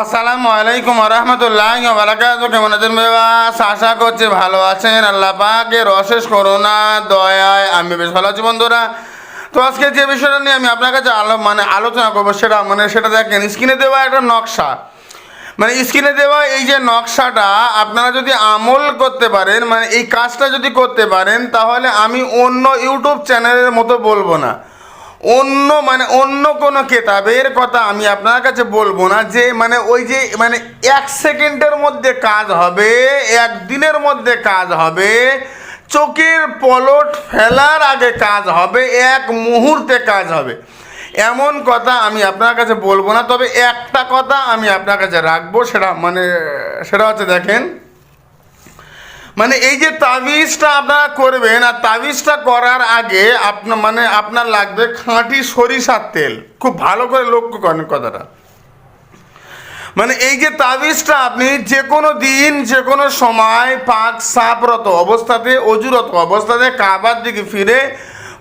আসসালামু আলাইকুম রহমতুল্লাহ বারাকাত কেমন আছেন বেবাস? আশা করছি ভালো আছেন। আল্লাহ পাকের অশেষ করোনা দয়ায় আমি বেশ ভালো আছি বন্ধুরা। তো আজকে যে বিষয়টা নিয়ে আমি আপনার কাছে আলো মানে আলোচনা করব সেটা মানে সেটা দেখেন, স্ক্রিনে দেওয়া একটা নকশা। মানে স্ক্রিনে দেওয়া এই যে নকশাটা, আপনারা যদি আমল করতে পারেন মানে এই কাজটা যদি করতে পারেন, তাহলে আমি অন্য ইউটিউব চ্যানেলের মতো বলব না। অন্য মানে অন্য কোনো কেতাবের কথা আমি আপনার কাছে বলব না, যে মানে ওই যে মানে এক সেকেন্ডের মধ্যে কাজ হবে একদিনের মধ্যে কাজ হবে, চোখের পলট ফেলার আগে কাজ হবে, এক মুহূর্তে কাজ হবে। এমন কথা আমি আপনার কাছে বলব না, তবে একটা কথা আমি আপনার কাছে রাখব, সেটা মানে সেটা হচ্ছে দেখেন মানে এই যে তাবিজটা আপনারা করবেন, আর তাবিজটা করার আগে আপনার মানে আপনার লাগবে খাঁটি সরিষার তেল। খুব ভালো করে লক্ষ্য করেন কথাটা। মানে এই যে তাবিজটা আপনি যে কোনো দিন যে কোনো সময়, পাক, সাপরত অবস্থাতে, অজুরত অবস্থাতে কাবার দিকে ফিরে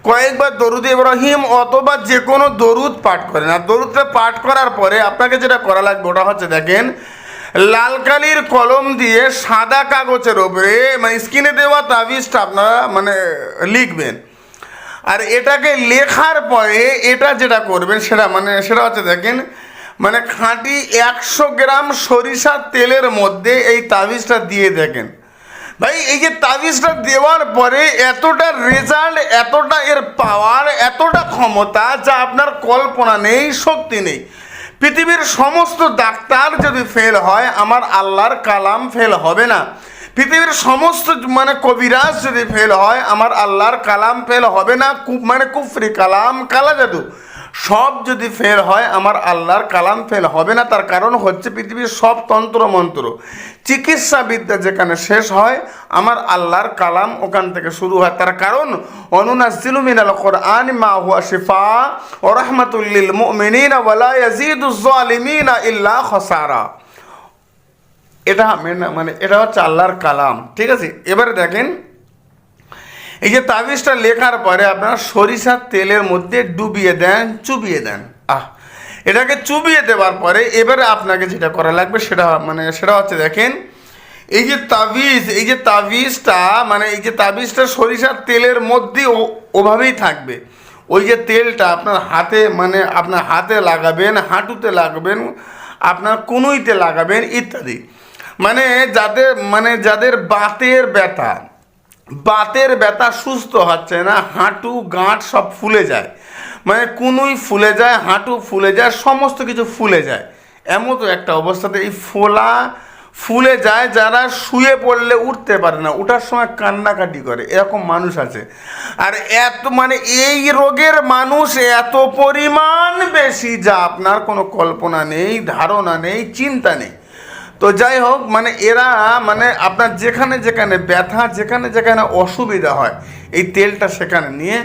কয়েকবার দরুদ ইব্রাহিম অথবা যে কোনো দরুদ পাঠ করেন। আর দরুদটা পাঠ করার পরে আপনাকে যেটা করা লাগবে ওটা হচ্ছে দেখেন লাল কালির কলম দিয়ে সাদা কাগজের ওপরে মানে স্ক্রিনে দেওয়া তাবিজটা আপনারা মানে লিখবেন। আর এটাকে লেখার পরে এটা যেটা করবেন, সেটা মানে সেটা হচ্ছে দেখেন মানে খাঁটি একশো গ্রাম সরিষার তেলের মধ্যে এই তাবিজটা দিয়ে দেখেন। ভাই, এই যে তাবিজটা দেওয়ার পরে এতটা রেজাল্ট এতটা এর পাওয়ার এতটা ক্ষমতা, যা আপনার কল্পনা নেই, শক্তি নেই। পৃথিবীর সমস্ত ডাক্তার যদি ফেল হয়, আমার আল্লাহর কালাম ফেল হবে না। পৃথিবীর সমস্ত মানে কবিরাজ যদি ফেল হয়, আমার আল্লাহর কালাম ফেল হবে না। মানে কুফরি কালাম, কালা জাদু। সব যদি ফেল হয়, আমার আল্লাহর কালাম ফেল হবে না। তার কারণ হচ্ছে পৃথিবীর সব তন্ত্র মন্ত্র। চিকিৎসা বিদ্যা যেখানে শেষ হয়, আমার আল্লাহর কালাম ওখান থেকে শুরু হয়। তার কারণ অনুনাজিলু মিনাল কোরআন মা হুয়া শিফা ও রহমাতুল্লিল মুমিনিনা ওয়ালা ইয়াজিদুজ জালিমিনা ইল্লা খসারা। এটা মানে এটা হচ্ছে আল্লাহর কালাম। ঠিক আছে? এবারে দেখেন এই যে তাবিজটা লেখার পরে আপনারা সরিষার তেলের মধ্যে ডুবিয়ে দেন, চুবিয়ে দেন। আহ, এটাকে চুবিয়ে দেওয়ার পরে এবারে আপনাকে যেটা করা লাগবে সেটা মানে সেটা হচ্ছে দেখেন, এই যে তাবিজ, এই যে তাবিজটা মানে এই যে তাবিজটা সরিষার তেলের মধ্যে ওভাবেই থাকবে। ওই যে তেলটা আপনার হাতে মানে আপনার হাতে লাগাবেন, হাঁটুতে লাগাবেন, আপনার কুনুইতে লাগাবেন ইত্যাদি। মানে যাদের মানে যাদের বাতের ব্যথা বাতের ব্যথা সুস্থ হচ্ছে না, হাঁটু, গাঁট সব ফুলে যায়। মানে কুনুই ফুলে যায়, হাঁটু ফুলে যায়, সমস্ত কিছু ফুলে যায়। এমন তো একটা অবস্থাতে এই ফোলা ফুলে যায় যারা শুয়ে পড়লে উঠতে পারে না, উঠার সময় কান্নাকাটি করে, এরকম মানুষ আছে। আর এত মানে এই রোগের মানুষ এত পরিমাণ বেশি যা আপনার কোনো কল্পনা নেই, ধারণা নেই, চিন্তা নেই। তো যাই হোক মানে এরা মানে আপনার যেখানে যেখানে ব্যথা, যেখানে যেখানে অসুবিধা হয়, এই তেলটা সেখানে নিয়ে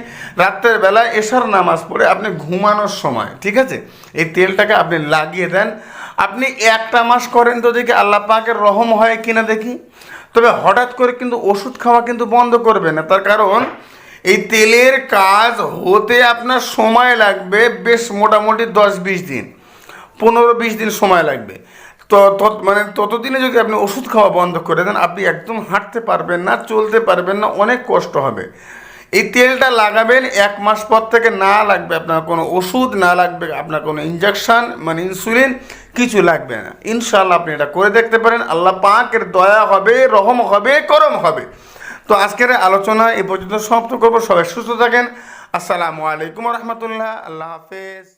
রাত্রের বেলায় এশার নামাজ পড়ে আপনি ঘুমানোর সময়, ঠিক আছে? এই তেলটাকে আপনি লাগিয়ে দেন। আপনি একটা মাস করেন তো দেখি আল্লাহ পাকের রহম হয় কিনা দেখি। তবে হঠাৎ করে কিন্তু ওষুধ খাওয়া কিন্তু বন্ধ করবে না। তার কারণ, এই তেলের কাজ হতে আপনার সময় লাগবে বেশ মোটামুটি দশ বিশ দিন, পনেরো বিশ দিন সময় লাগবে। তো তত- মানে ততদিনে যদি আপনি ওষুধ খাওয়া বন্ধ করে দেন, আপনি একদম হাঁটতে পারবেন না, চলতে পারবেন না, অনেক কষ্ট হবে। এই তেলটা লাগাবেন, এক মাস পর থেকে না লাগবে আপনার কোনো ওষুধ, না লাগবে আপনার কোনো ইঞ্জেকশন মানে ইনসুলিন কিছু লাগবে না। ইনশাল্লাহ আপনি এটা করে দেখতে পারেন। আল্লাহ পাকের দয়া হবে, রহম হবে, করম হবে। তো আজকের আলোচনা এই পর্যন্ত সমাপ্ত করব। সবাই সুস্থ থাকেন। আসসালামু আলাইকুম রহমতুল্লাহ। আল্লাহ হাফেজ।